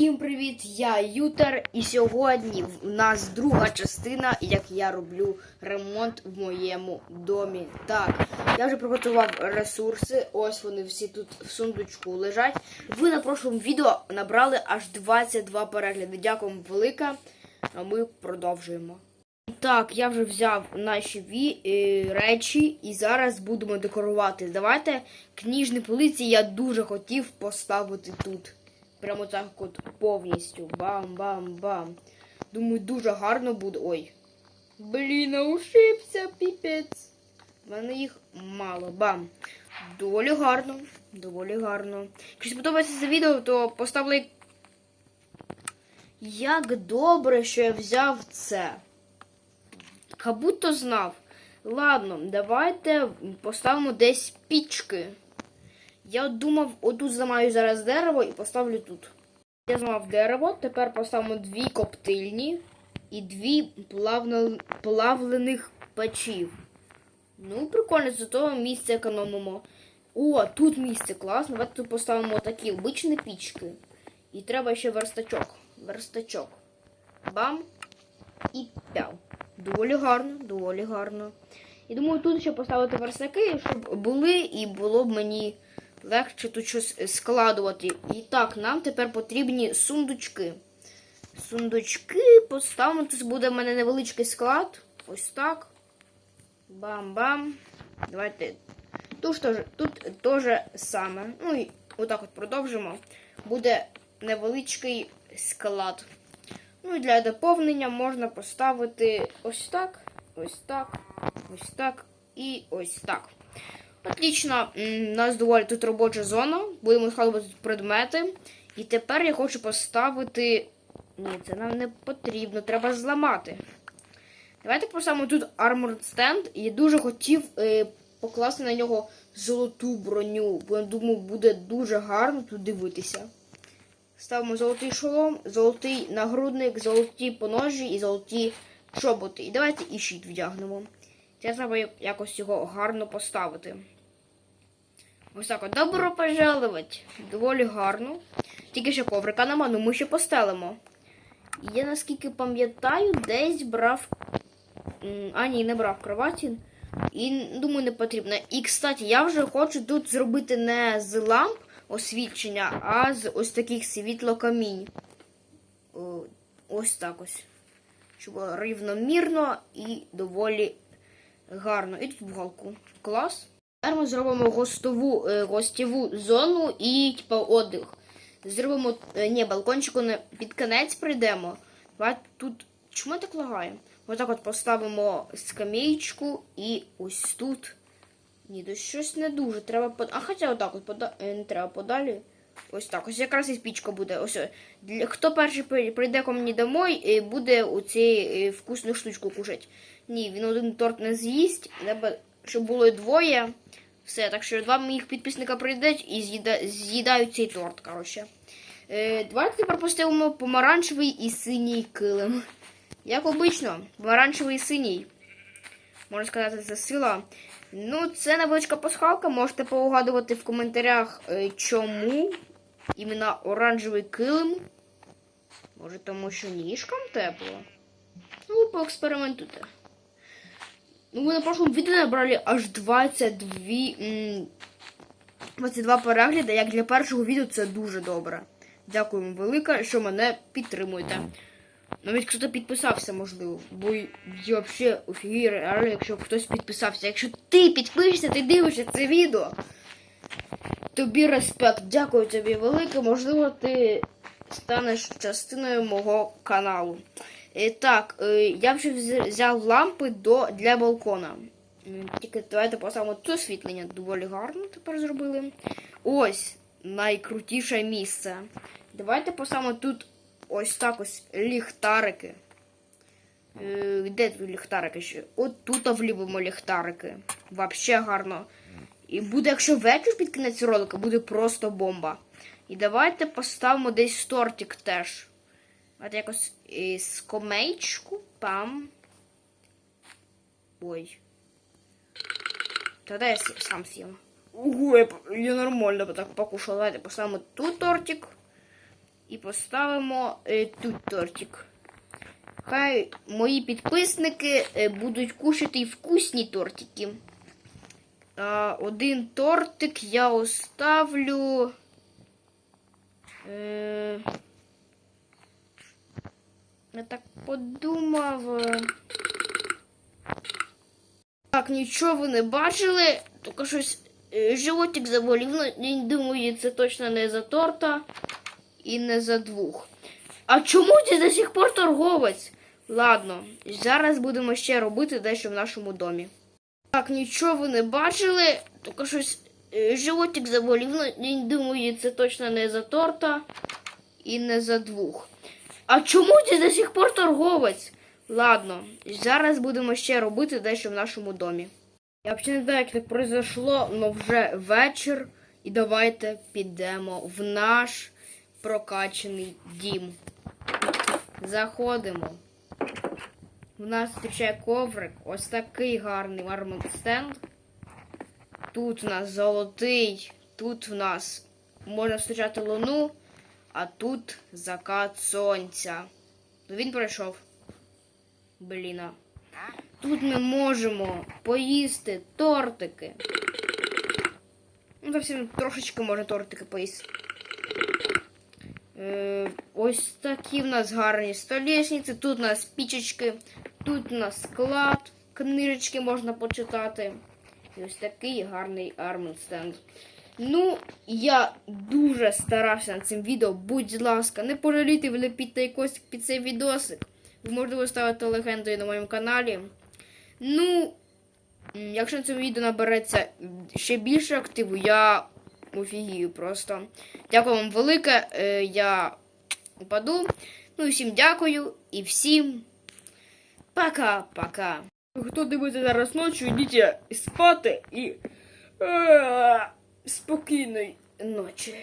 Всім привіт! Я Ютер, і сьогодні в нас друга частина, як я роблю ремонт в моєму домі. Так, я вже приготував ресурси. Ось вони всі тут в сундучку лежать. Ви на прошлому відео набрали аж 22 перегляди. Дякую вам велике. А ми продовжуємо. Так, я вже взяв наші ві, е, речі і зараз будемо декорувати. Давайте книжні полиці я дуже хотів поставити тут. Прямо так от повністю. Бам-бам-бам. Думаю, дуже гарно буде. Ой. Блін, ушибся, піпець. У мене їх мало. Бам. Доволі гарно. Доволі гарно. Якщо сподобається це відео, то постав лайк. Як добре, що я взяв це. Как будто знав. Ладно, давайте поставимо десь пічки. Я думав, отут зламаю зараз дерево і поставлю тут. Я зламав дерево, тепер поставимо дві коптильні і дві плавно, плавлених печів. Ну, прикольно, зато місце економимо. О, тут місце класно. Давайте тут поставимо такі обичні пічки. І треба ще верстачок. Верстачок. Бам. І пяв. Доволі гарно, доволі гарно. І думаю, тут ще поставити верстаки, щоб були і було б мені легше тут щось складувати. І так, нам тепер потрібні сундучки. Сундучки поставимо. Тут буде в мене невеличкий склад. Ось так. Бам-бам. Давайте. Тут теж тут теж саме. Ну і отак от продовжимо. Буде невеличкий склад. Ну і для доповнення можна поставити ось так, ось так, ось так і ось так. Отлично, у нас доволі тут робоча зона. Будемо складувати предмети. І тепер я хочу поставити. Ні, це нам не потрібно, треба зламати. Давайте поставимо тут Armored Stand. Я дуже хотів е, покласти на нього золоту броню, бо я думаю, буде дуже гарно тут дивитися. Ставимо золотий шолом, золотий нагрудник, золоті поножі і золоті чоботи. І давайте і щит вдягнемо. Це треба якось його гарно поставити. Ось так от. Добро пожаловать. Доволі гарно. Тільки ще коврика нема, ну ми ще постелимо. Я наскільки пам'ятаю, десь брав. А, ні, не брав кроваті. І думаю, не потрібно. І, кстати, я вже хочу тут зробити не з ламп освітлення, а з ось таких світлокамінь. Ось так ось. Щоб рівномірно і доволі гарно. І тут вуголку. Клас. Тепер ми зробимо гостову, е, гостєву зону і типа отдих. Зробимо е, ні, балкончику не під кінець прийдемо. Давайте тут. Чому так лагає? Ось так от поставимо скамеєчку і ось тут. Ні, тут щось не дуже. Треба под... А хоча отак от пода... е, не треба подалі. Ось так. Ось якраз і спічка буде. Ось. Для... Хто перший прийде ко мені домой, буде оці е, вкусну штучку кушати. Ні, він один торт не з'їсть. Треба, щоб було двоє. Все, так що два моїх підписника прийдуть і з'їда... з'їдають цей торт, коротше. Е, давайте тепер поставимо помаранчевий і синій килим. Як обично, помаранчевий і синій. Можна сказати, це сила. Ну, це невеличка пасхалка. Можете поугадувати в коментарях, е, чому іменно оранжевий килим. Може, тому що ніжкам тепло. Ну, поекспериментуйте. Ну, ми на прошлому відео набрали аж 22, 22 перегляди. Як для першого відео це дуже добре. Дякую велике, що мене підтримуєте. Навіть хто підписався, можливо. Бо я взагалі офігію, реально, якщо хтось підписався. Якщо ти підпишешся, ти дивишся це відео. Тобі респект. Дякую тобі велике. Можливо, ти станеш частиною мого каналу. І так, е, я вже взяв лампи до, для балкона. Тільки давайте поставимо тут освітлення. Доволі гарно тепер зробили. Ось найкрутіше місце. Давайте поставимо тут ось так ось ліхтарики. Е, Де тут ліхтарики ще? От тут влюбимо ліхтарики. Вообще гарно. І буде, якщо вечір під кінець ролика, буде просто бомба. І давайте поставимо десь тортик теж. От якось е, скамеечку. Пам. Ой. Тогда я сам съем. Ого, я, я нормально так покушал. Давайте поставимо тут тортик. і поставимо е, тут тортик. Хай мої підписники е, будуть кушати вкусні тортики. А, один тортик я оставлю. Е, я так подумав. е. Так, нічого ви не бачили, тільки щось е, животик заболів. Ну, думаю, це точно не за торта і не за двох. А чому ти до сих пор торговець? Ладно, зараз будемо ще робити дещо в нашому домі. Так, нічого ви не бачили, тільки щось е, животик заболів. Ну, думаю, це точно не за торта і не за двох. А чому ти до сих пор торговець? Ладно, зараз будемо ще робити дещо в нашому домі. Я взагалі не знаю, як так произошло, але вже вечір. І давайте підемо в наш прокачаний дім. Заходимо. У нас зустрічає коврик. Ось такий гарний мармон стенд. Тут у нас золотий, тут в нас можна зустрічати луну, а тут закат сонця. Ну, Він пройшов. Бліна. Тут ми можемо поїсти тортики. Ну, зовсім трошечки можна тортики поїсти. Е, ось такі в нас гарні столешниці. Тут у нас пічечки, тут у нас склад, книжечки можна почитати. І ось такий гарний армон стенд. Ну, я дуже старався над цим відео. Будь ласка, не пожалійте влепіть якось під цей відосик. Ви можете ставити легендою на моєму каналі. Ну, якщо на цьому відео набереться ще більше активу, я офігію просто. Дякую вам велике. Е, Я упаду. Ну і всім дякую і всім пока-пока. Хто дивиться зараз ночі, йдіть спати і е, спокійної ночі.